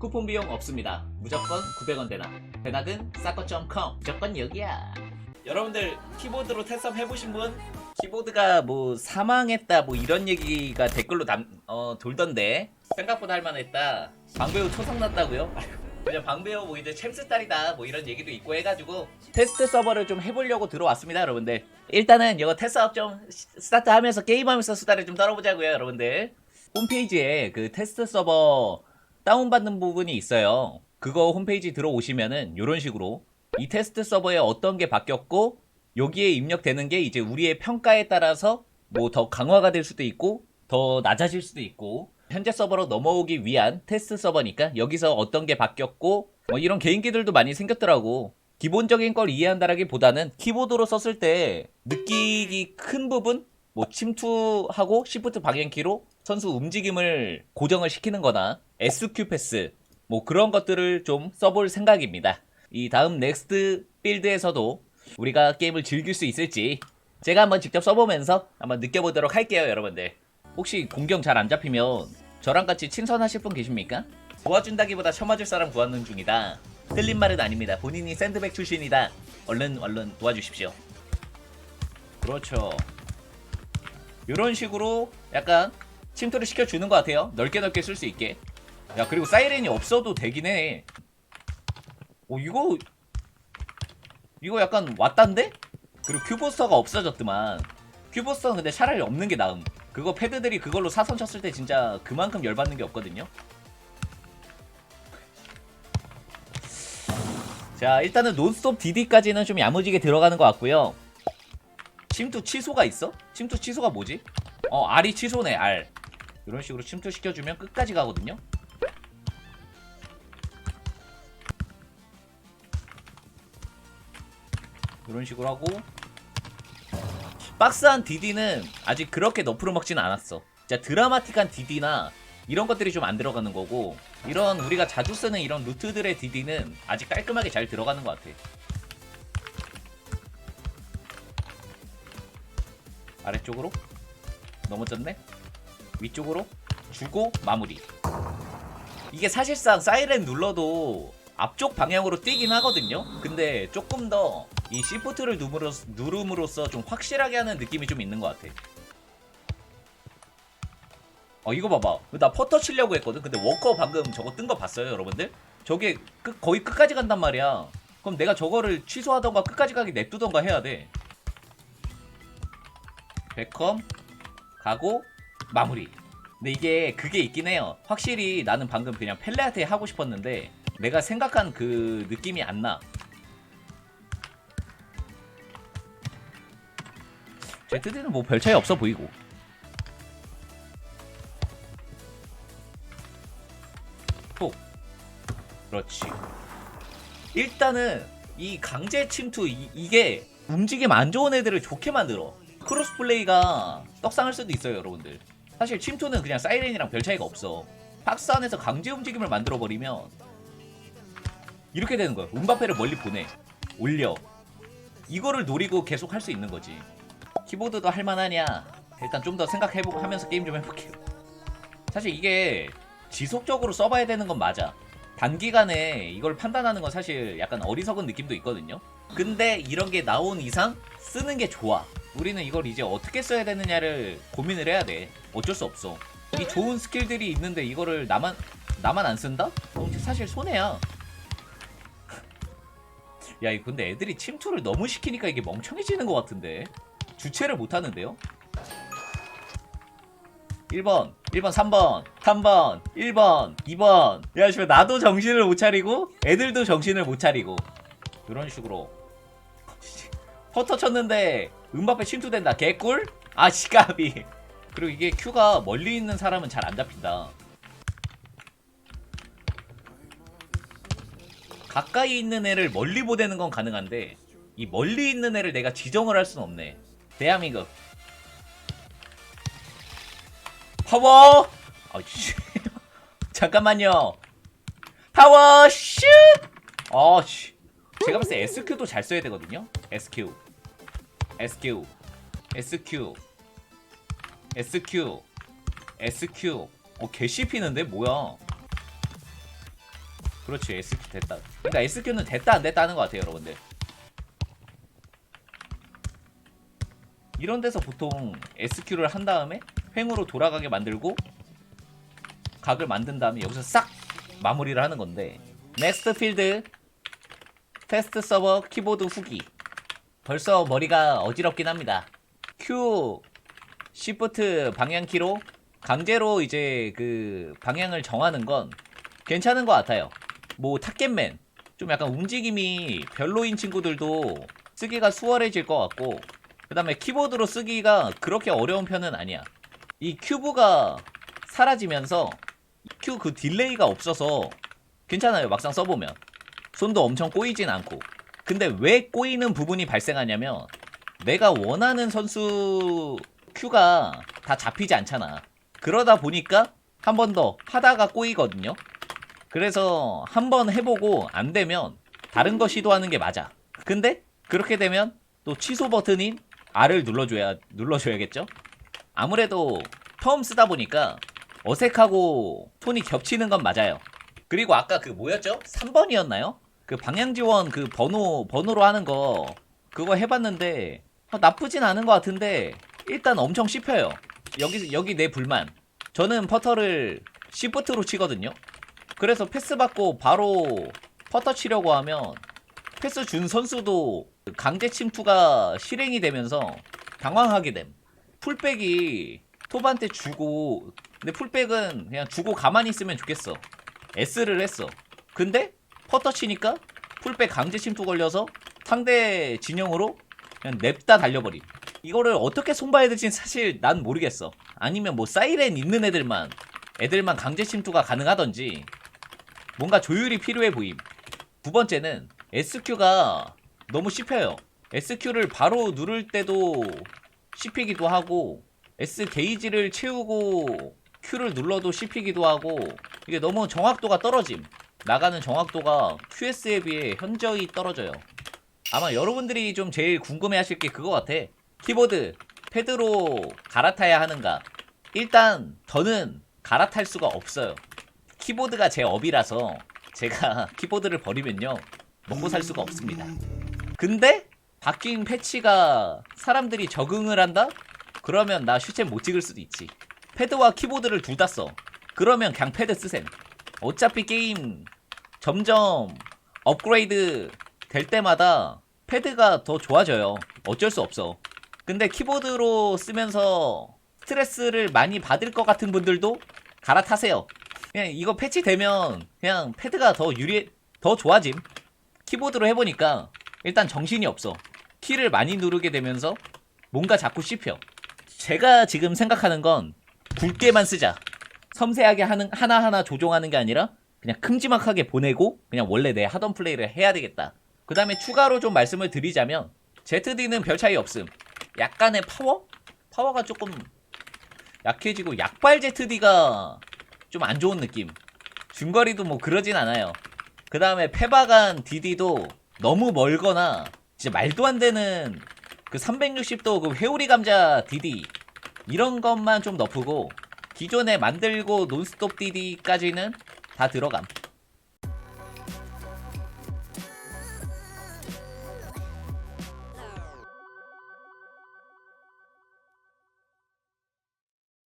쿠폰 비용 없습니다. 무조건 900원 대납. 대낙은 싸거.com. 무조건 여기야. 여러분들 키보드로 테스업 해보신 분? 키보드가 뭐 사망했다 뭐 이런 얘기가 댓글로 남, 어, 돌던데 생각보다 할만했다. 방배우 초상 났다고요? 그냥 방배우 뭐 이제 챔스 딸이다 뭐 이런 얘기도 있고 해가지고 테스트 서버를 좀 해보려고 들어왔습니다 여러분들. 일단은 이거 테스트업 좀 시- 스타트하면서 게임하면서 수다를 좀 떨어보자고요 여러분들. 홈페이지에 그 테스트 서버 다운받는 부분이 있어요. 그거 홈페이지 들어오시면은 이런 식으로 이 테스트 서버에 어떤 게 바뀌었고 여기에 입력되는 게 이제 우리의 평가에 따라서 뭐 더 강화가 될 수도 있고 더 낮아질 수도 있고 현재 서버로 넘어오기 위한 테스트 서버니까 여기서 어떤 게 바뀌었고 뭐 이런 개인기들도 많이 생겼더라고. 기본적인 걸 이해한다라기보다는 키보드로 썼을 때 느끼기 큰 부분 뭐 침투하고 시프트 방향키로 선수 움직임을 고정을 시키는 거나 SQ 패스 뭐 그런 것들을 좀 써볼 생각입니다. 이 다음 넥스트 빌드에서도 우리가 게임을 즐길 수 있을지 제가 한번 직접 써보면서 한번 느껴보도록 할게요 여러분들. 혹시 공경 잘안 잡히면 저랑 같이 친선하실 분 계십니까? 도와준다기보다 쳐맞을 사람 구하는 중이다. 틀린 말은 아닙니다. 본인이 샌드백 출신이다. 얼른 얼른 도와주십시오. 그렇죠. 이런 식으로 약간 침투를 시켜주는 것 같아요. 넓게 넓게 쓸 수 있게. 야 그리고 사이렌이 없어도 되긴 해. 오 이거 이거 약간 왔단데? 그리고 큐보스터가 없어졌더만. 큐보스터는 근데 차라리 없는 게 나음. 그거 패드들이 그걸로 사선 쳤을 때 진짜 그만큼 열받는 게 없거든요. 자 일단은 논스톱 DD까지는 좀 야무지게 들어가는 것 같고요. 침투 취소가 있어? 침투 취소가 뭐지? 어 R이 취소네 R 이런 식으로 침투 시켜주면 끝까지 가거든요 이런 식으로 하고 박스한 DD는 아직 그렇게 너프로 먹지는 않았어. 진짜 드라마틱한 DD나 이런 것들이 좀 안 들어가는 거고 이런 우리가 자주 쓰는 이런 루트들의 DD는 아직 깔끔하게 잘 들어가는 것 같아. 아래쪽으로 넘어졌네. 위쪽으로 주고 마무리. 이게 사실상 사이렌 눌러도 앞쪽 방향으로 뛰긴 하거든요. 근데 조금 더 이 시프트를 누름으로써 좀 확실하게 하는 느낌이 좀 있는 것 같아. 어 이거 봐봐. 나 퍼터 치려고 했거든. 근데 워커 방금 저거 뜬 거 봤어요, 여러분들? 저게 끝, 거의 끝까지 간단 말이야. 그럼 내가 저거를 취소하던가 끝까지 가게 냅두던가 해야 돼. 베컴 가고 마무리. 근데 이게 그게 있긴 해요. 확실히 나는 방금 그냥 펠레한테 하고 싶었는데 내가 생각한 그 느낌이 안 나. ZD는 뭐 별 차이 없어 보이고. 톡. 그렇지. 일단은 이 강제 침투 이, 게 움직임 안 좋은 애들을 좋게 만들어. 크로스 플레이가 떡상할 수도 있어요, 여러분들. 사실 침투는 그냥 사이렌이랑 별 차이가 없어. 박스 안에서 강제 움직임을 만들어 버리면 이렇게 되는 거야. 음바페를 멀리 보내. 올려. 이거를 노리고 계속 할 수 있는 거지. 키보드도 할만하냐? 일단 좀 더 생각해보고 하면서 게임 좀 해볼게요. 사실 이게 지속적으로 써봐야 되는 건 맞아. 단기간에 이걸 판단하는 건 사실 약간 어리석은 느낌도 있거든요. 근데 이런 게 나온 이상 쓰는 게 좋아. 우리는 이걸 이제 어떻게 써야 되느냐를 고민을 해야 돼. 어쩔 수 없어. 이 좋은 스킬들이 있는데 이거를 나만 나만 안 쓴다? 그럼 사실 손해야. 야, 이 근데 애들이 침투를 너무 시키니까 이게 멍청해지는 것 같은데. 주체를 못 하는데요? 1번, 1번, 3번, 3번, 1번, 2번. 야, 씨발, 나도 정신을 못 차리고, 애들도 정신을 못 차리고. 이런 식으로. 퍼터 쳤는데, 음바페 침투된다. 개꿀? 아, 시가비. 그리고 이게 큐가 멀리 있는 사람은 잘 안 잡힌다. 가까이 있는 애를 멀리 보내는 건 가능한데, 이 멀리 있는 애를 내가 지정을 할 수는 없네. 대한민국. 파워! 아이씨. 잠깐만요. 파워 슛! 아, 씨. 제가 봤을 때 SQ도 잘 써야 되거든요. SQ. SQ. SQ. SQ. SQ. 어, 개 씹히는데? 뭐야? 그렇지 SQ 됐다 그러니까 SQ는 됐다 안 됐다 하는 것 같아요 여러분들 이런 데서 보통 SQ를 한 다음에 횡으로 돌아가게 만들고 각을 만든 다음에 여기서 싹 마무리를 하는 건데 넥스트 필드 테스트 서버 키보드 후기 벌써 머리가 어지럽긴 합니다. Q 시프트 방향키로 강제로 이제 그 방향을 정하는 건 괜찮은 것 같아요. 뭐 탑겟맨. 좀 약간 움직임이 별로인 친구들도 쓰기가 수월해질 것 같고 그 다음에 키보드로 쓰기가 그렇게 어려운 편은 아니야. 이 큐브가 사라지면서 큐 그 딜레이가 없어서 괜찮아요 막상 써보면. 손도 엄청 꼬이진 않고 근데 왜 꼬이는 부분이 발생하냐면 내가 원하는 선수 큐가 다 잡히지 않잖아 그러다 보니까 한 번 더 하다가 꼬이거든요 그래서 한 번 해보고 안 되면 다른 거 시도하는 게 맞아 근데 그렇게 되면 또 취소 버튼인 R을 눌러줘야 눌러줘야겠죠 아무래도 처음 쓰다 보니까 어색하고 손이 겹치는 건 맞아요. 그리고 아까 그 뭐였죠? 3번이었나요? 그 방향 지원 그 번호 번호로 하는 거 그거 해봤는데 어, 나쁘진 않은 것 같은데 일단 엄청 씹혀요. 여기 여기 내 불만. 저는 퍼터를 시프트로 치거든요. 그래서 패스 받고 바로 퍼터 치려고 하면 패스 준 선수도 강제 침투가 실행이 되면서 당황하게 됨. 풀백이 톱한테 주고 근데 풀백은 그냥 주고 가만히 있으면 좋겠어 S를 했어 근데 퍼터 치니까 풀백 강제 침투 걸려서 상대 진영으로 그냥 냅다 달려버림. 이거를 어떻게 손봐야 될지 사실 난 모르겠어. 아니면 뭐 사이렌 있는 애들만 애들만 강제 침투가 가능하던지 뭔가 조율이 필요해 보임. 두 번째는 SQ가 너무 씹혀요. SQ를 바로 누를 때도 씹히기도 하고 S 게이지를 채우고 Q를 눌러도 씹히기도 하고 이게 너무 정확도가 떨어짐 나가는 정확도가 QS에 비해 현저히 떨어져요 아마 여러분들이 좀 제일 궁금해 하실 게 그거 같아 키보드 패드로 갈아타야 하는가 일단 저는 갈아탈 수가 없어요 키보드가 제 업이라서 제가 키보드를 버리면요 먹고 살 수가 없습니다 근데 바뀐 패치가 사람들이 적응을 한다? 그러면 나 슈챔 못 찍을 수도 있지. 패드와 키보드를 둘 다 써. 그러면 그냥 패드 쓰셈. 어차피 게임 점점 업그레이드 될 때마다 패드가 더 좋아져요. 어쩔 수 없어. 근데 키보드로 쓰면서 스트레스를 많이 받을 것 같은 분들도 갈아타세요. 그냥 이거 패치되면 그냥 패드가 더 유리, 더 좋아짐. 키보드로 해보니까 일단 정신이 없어. 키를 많이 누르게 되면서 뭔가 자꾸 씹혀. 제가 지금 생각하는 건 굵게만 쓰자. 섬세하게 하는 하나하나 조종하는 게 아니라 그냥 큼지막하게 보내고 그냥 원래 내 하던 플레이를 해야 되겠다. 그 다음에 추가로 좀 말씀을 드리자면 ZD는 별 차이 없음. 약간의 파워? 파워가 조금 약해지고 약발 ZD가 좀 안 좋은 느낌. 중거리도 뭐 그러진 않아요. 그 다음에 페바간 DD도 너무 멀거나 진짜 말도 안 되는 그 360도 그 회오리 감자 DD 이런 것만 좀 너프고 기존에 만들고 논스톱 DD까지는 다 들어감.